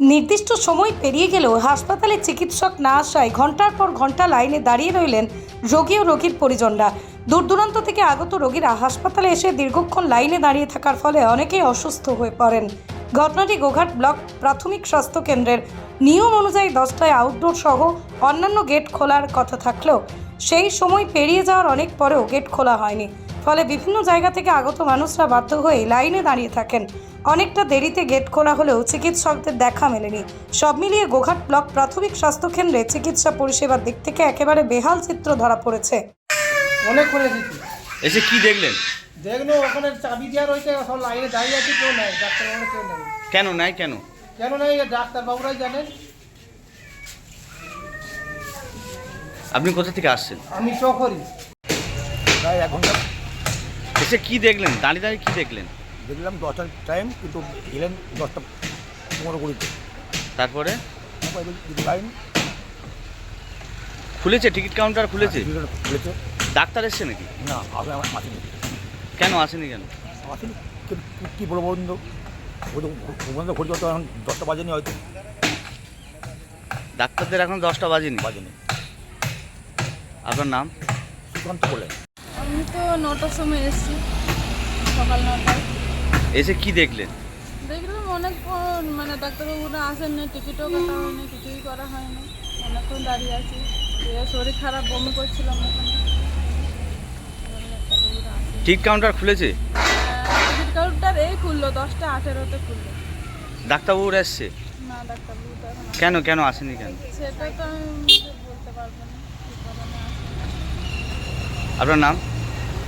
নির্দিষ্ট সময় পেরিয়ে গেলেও হাসপাতালে চিকিৎসক না আসায় ঘণ্টার পর ঘণ্টা লাইনে দাঁড়িয়ে রইলেন রোগী ও রোগীর পরিজনরা। দূর দূরান্ত থেকে আগত রোগীরা হাসপাতালে এসে দীর্ঘক্ষণ লাইনে দাঁড়িয়ে থাকার ফলে অনেকেই অসুস্থ হয়ে পড়েন। ঘটনাটি গোঘাট ব্লক প্রাথমিক স্বাস্থ্য কেন্দ্রের নিয়ম অনুযায়ী দশটায় আউটডোর সহ অন্যান্য গেট খোলার কথা থাকলেও সেই সময় পেরিয়ে যাওয়ার অনেক পরেও গেট খোলা হয়নি। ফলে বিভিন্ন জায়গা থেকে আগত মানুষরা বাধ্য হয়ে লাইনে দাঁড়িয়ে থাকেন। অনেকটা দেরিতে গেট খোলা হলেও চিকিৎসকদের দেখা মেলেনি। সব মিলিয়ে গোঘাট ব্লক প্রাথমিক স্বাস্থ্য কেন্দ্রে চিকিৎসা পরিষেবার দিক থেকে একেবারে বেহাল চিত্র ধরা পড়েছে। অনেক করে দিচ্ছি এসে কি দেখলেন? দেখল ওখানে চাবি দেওয়া রয়েছে সব লাইনে দাঁড়িয়ে আছে কেউ নেই ডাক্তারবাবু কেউ নেই। কেন নাই কেন? কেন নেই ডাক্তারবাবুরাই জানেন। আপনি কোথা থেকে আসছেন? আমি চকরি প্রায় এক ঘণ্টা এসে কি দেখলেন? দাঁড়িয়ে দাঁড়িয়ে কি দেখলেন? দেখলাম দশটার টাইম কিন্তু এলেন দশটা পনেরো কুড়িতে। তারপরে? লাইন খুলেছে? টিকিট কাউন্টার খুলেছে? দুটো খুলেছে। ডাক্তার এসছে নাকি? না আসলে আমার আসেনি। কেন আসেনি কেন? আসেনি। কি- বলব বলুন তো ও তো ঘড়ি তো এখন দশটা বাজেনি হয়তো। ডাক্তারদের এখন দশটা বাজেনি? বাজেনি। আপনার নাম? সুকান্ত বলে। আমি তো নটার সময় এসেছি সকাল নটায়। এসে কি দেখলেন? দেখলাম অনেকক্ষণ মানে ডাক্তারবাবুরা আসেন না টিকিটও কাটা হয়নি কিছুই করা হয়নি। অনেকক্ষণ দাঁড়িয়ে আছি। শরীর খারাপ বমি করছিলাম ওখানে টিকিট কাউন্টার খুলেছে? টিকিট কাউন্টার এই খুললো দশটা আঠেরোতে খুললো। ডাক্তারবাবুরা এসছে? না ডাক্তারবাবু তো এখন কেন কেন আসেনি কেন? সেটা তো আমি বলতে পারব না আপনার নাম।